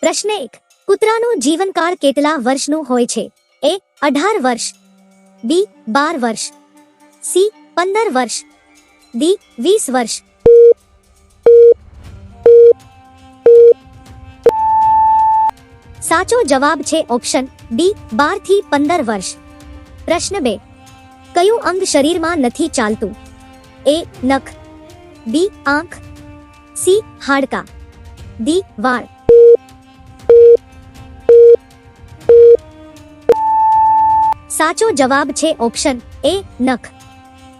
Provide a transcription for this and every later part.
પ્રશ્ન એક, કૂતરાનું જીવનકાળ કેટલા વર્ષનું હોય છે? એ, અઢાર વર્ષ. બી, બાર વર્ષ. સી, પંદર વર્ષ. ડી, વીસ વર્ષ. સાચો જવાબ છે ઓપ્શન ડી બારથી પંદર વર્ષ. પ્રશ્ન બે, કયું અંગ શરીરમાં નથી ચાલતું? એ, નખ. બી, આંખ. સી, હાડકા. ડી, વાળ. સાચો જવાબ છે ઓપ્શન એ નખ.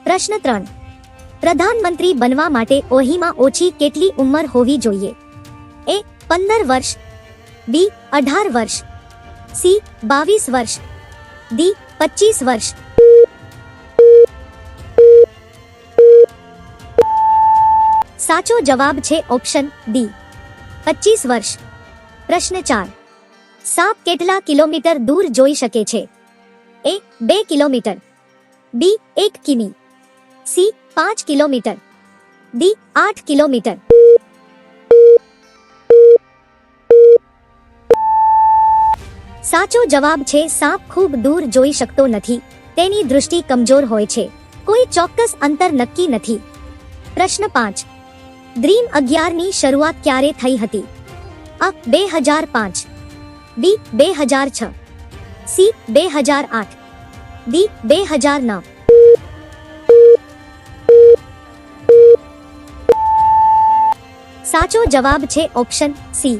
પ્રશ્ન ત્રણ. પ્રધાનમંત્રી બનવા માટે ઓહીમાં ઓછી કેટલી ઉંમર હોવી જોઈએ? એ પંદર વર્ષ, બી અઢાર વર્ષ, સી બાવીસ વર્ષ, ડી પચીસ વર્ષ. સાચો જવાબ છે ઓપ્શન ડી, પચીસ વર્ષ. પ્રશ્ન ચાર. સાપ કેટલા કિલોમીટર દૂર જોઈ શકે છે? એ બે કિલોમીટર બી એક કિમી સી પાંચ કિલોમીટર ડી આઠ કિલોમીટર સાચો જવાબ છે સાપ ખૂબ દૂર જોઈ શકતો નથી તેની દૃષ્ટિ કમજોર હોય છે કોઈ ચોક્કસ અંતર નક્કી નથી પ્રશ્ન પાંચ ડ્રીમ અગિયારની શરૂઆત ક્યારે થઈ હતી અ બે હજાર પાંચ બી બે હજાર છ સી બે હજાર આઠ. ડી બે હજાર નવ. સાચો જવાબ છે ઓપ્શન સી.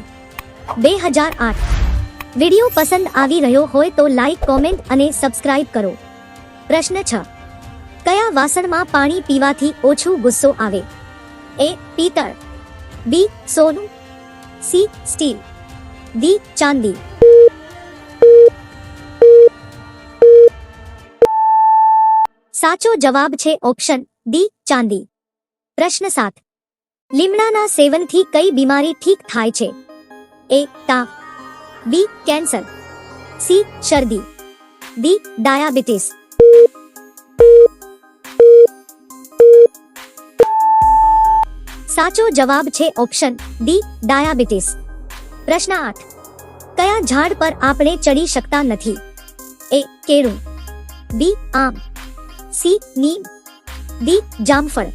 બે હજાર આઠ. વિડિયો પસંદ આવી રહ્યો હોય તો લાઈક, કોમેન્ટ અને સબસ્ક્રાઇબ કરો. પ્રશ્ન છ. કયા વાસણમાં પાણી પીવાથી ઓછું ગુસ્સો આવે? એ પિત્તળ બી સોનું, સી સ્ટીલ, ડી ચાંદી. સાચો જવાબ છે ઓપ્શન ડી, ચાંદી. પ્રશ્ન સાત. લીમડાના સેવનથી કઈ બીમારી ઠીક થાય છે? એ, તાવ. B, cancer. સી, શરદી. D, diabetes. સાચો જવાબ છે ઓપ્શન ડી, ડાયાબિટીસ. પ્રશ્ન આઠ. કયા ઝાડ પર આપણે ચડી શકતા નથી? એ, કેળું. બી, આમ. સી નીમ ડી જામફળ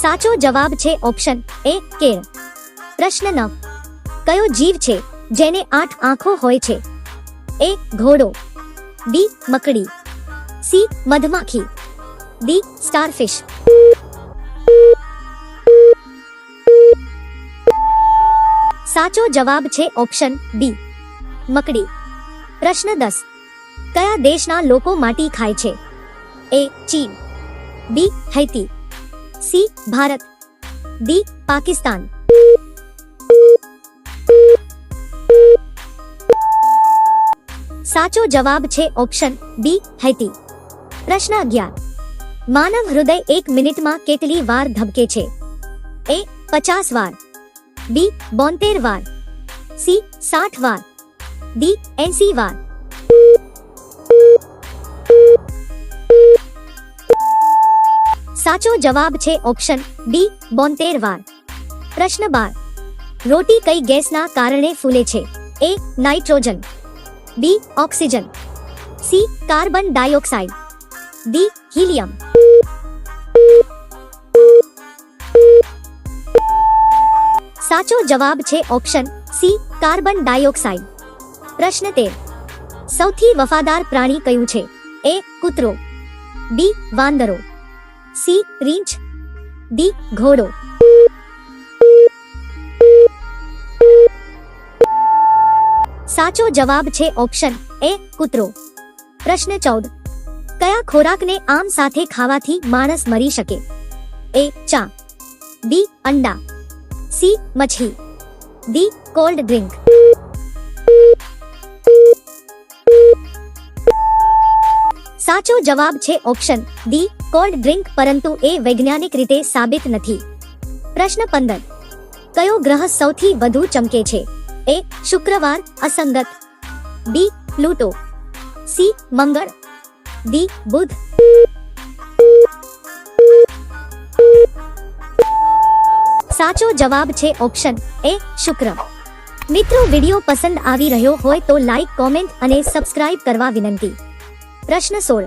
સાચો જવાબ છે ઓપ્શન એ કેળ પ્રશ્ન નવ કયો જીવ છે જેને આઠ આંખો હોય છે એ ઘોડો બી મકડી સી મધમાખી ડી સ્ટારફિશ સાચો જવાબ છે ઓપ્શન બી મકડી. પ્રશ્ન દસ. કયા દેશના લોકો માટી ખાય છે? એ, ચીન. B, Haiti. C, Bharat. D, Pakistan. સાચો જવાબ છે ઓપ્શન બી, હૈતી. પ્રશ્ન અગિયાર. માનવ હૃદય એક મિનિટમાં કેટલી વાર ધબકે છે? એ, પચાસ વાર. બી, બોતેર વાર. સી, સાઠ વાર. ડી એનસી વાર સાચો જવાબ છે ઓપ્શન ડી, બોતેર વાર. પ્રશ્ન બાર. રોટી કઈ ગેસના કારણે ફૂલે છે? A, nitrogen. B, oxygen. C, carbon dioxide. D, helium. સાચો જવાબ છે ઓપ્શન સી, કાર્બન ડાયોક્સાઇડ. પ્રશ્ન તેર. સૌથી વફાદાર પ્રાણી કયું છે? એ, કૂતરો. બી, વાંદરો. સી, રીંછ. ડી, ઘોડો. સાચો જવાબ છે ઓપ્શન એ, કૂતરો. પ્રશ્ન ચૌદ. કયા ખોરાકને આમ સાથે ખાવાથી માણસ મરી શકે? એ, ચા. બી, અંડા. સી, મચ્છી. D, cold drink. સાચો જવાબ છે ઓપ્શન ડી, કોલ્ડ ડ્રિંક, પરંતુ એ વૈજ્ઞાનિક રીતે સાબિત નથી. પ્રશ્ન પંદર. કયો ગ્રહ સૌથી વધુ ચમકે છે? એ, શુક્રવાર, અસંગત. B, Pluto. સી, મંગળ. ડી, બુધ. સાચો જવાબ છે ઓપ્શન એ, શુક્ર. મિત્રો, વીડિયો પસંદ આવી રહ્યો હોય તો લાઈક, કોમેન્ટ અને સબસ્ક્રાઇબ કરવા વિનંતી. પ્રશ્ન સોળ.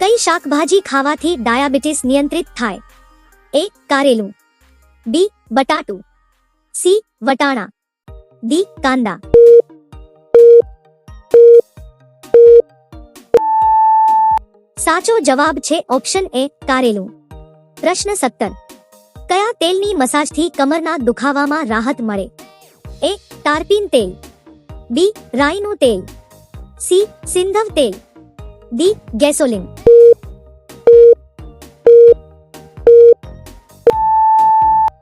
કઈ શાકભાજી ખાવાથી ડાયાબિટીસ નિયંત્રિત થાય? એ, કારેલું. બી, બટાટું. સી, વટાણા. ડી, કાંદા. સાચો જવાબ છે ઓપ્શન એ, કારેલું. પ્રશ્ન સત્તર. કયા તેલની મસાજથી કમરના દુખાવામાં રાહત મળે? એ, તારપીન તેલ. બી, રાઈનું તેલ. સી, સિંધવ તેલ. ડી ગેસોલિન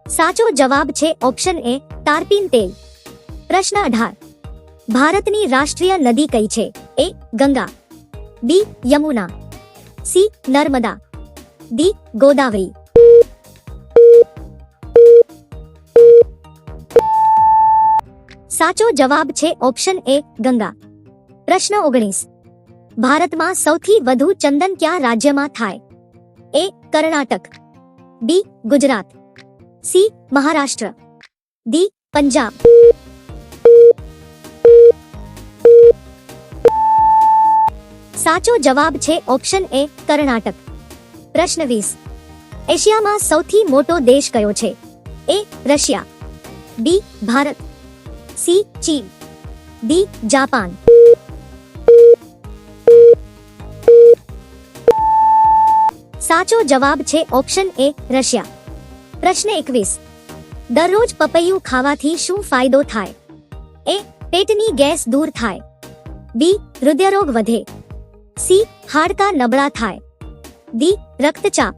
સાચો જવાબ છે ઓપ્શન એ, તારપીન તેલ. પ્રશ્ન અઢાર. ભારતની રાષ્ટ્રીય નદી કઈ છે? A, Ganga. B, Yamuna. C, Narmada. D, Godavari. સાચો જવાબ છે ઓપ્શન એ, ગંગા. પ્રશ્ન ઓગણીસ. ભારતમાં સૌથી વધુ ચંદન કયા રાજ્યમાં થાય A Karnataka B Gujarat C Maharashtra D Punjab સાચો જવાબ છે ઓપ્શન એ કર્ણાટક પ્રશ્ન વીસ એશિયામાં સૌથી મોટો દેશ કયો છે A Russia B Bharat C ચીન ડી જાપાન સાચો જવાબ છે ઓપ્શન એ રશિયા. પ્રશ્ન એકવીસ. દરરોજ પપૈયું ખાવાથી શું ફાયદો થાય? એ, પેટની ગેસ દૂર થાય. બી, હૃદયરોગ વધે. સી, હાડકા નબળા થાય. ડી, રક્તચાપ.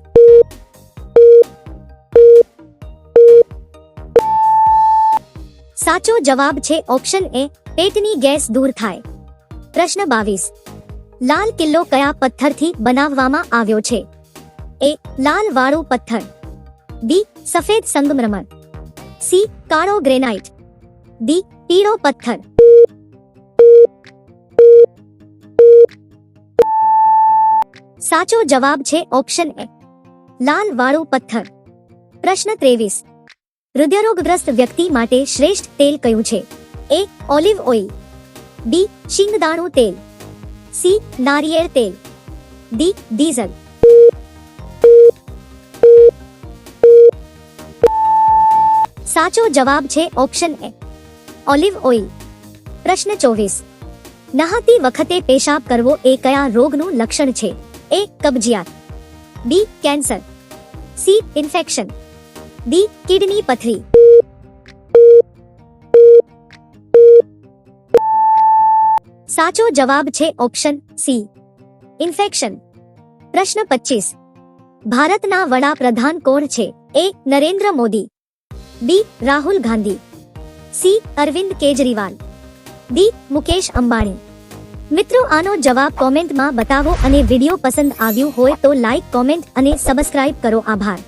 સાચો જવાબ છે ઓપ્શન એ, પેટની ગેસ દૂર થાય. પ્રશ્ન બાવીસ. લાલ કિલ્લો કયા પથ્થરથી બનાવવામાં આવ્યો છે? એ લાલ વાળું પથ્થર. બી, સફેદ સંગમરમર. સી, કાળો ગ્રેનાઇટ. ડી, પીળો પથ્થર. સાચો જવાબ છે ઓપ્શન એ, લાલ વાળું પથ્થર. પ્રશ્ન ત્રેવીસ. હૃદયરોગગ્રસ્ત વ્યક્તિ માટે શ્રેષ્ઠ તેલ કયું છે? એ, ઓલિવ ઓઇલ. બી, શિંગદાણું તેલ. સી, નારિયેળ તેલ. D, diesel. સાચો જવાબ છે ઓપ્શન એ. Olive oil. પ્રશ્ન ચોવીસ. નહાતી વખતે પેશાબ કરવો એ કયા રોગનું લક્ષણ છે? એ, કબજિયાત. B, cancer. C, infection. D, kidney પથરી. સાચો જવાબ છે ઓપ્શન સી. ઇન્ફેક્શન. પ્રશ્ન પચીસ. ભારતના વડાપ્રધાન કોણ છે? A, Narendra Modi. B Rahul Gandhi C Arvind Kejriwal D Mukesh Ambani મિત્રો આનો જવાબ કોમેન્ટમાં બતાવો અને વીડિયો પસંદ આવ્યું હોય તો લાઈક કોમેન્ટ અને સબસ્ક્રાઇબ કરો. આભાર.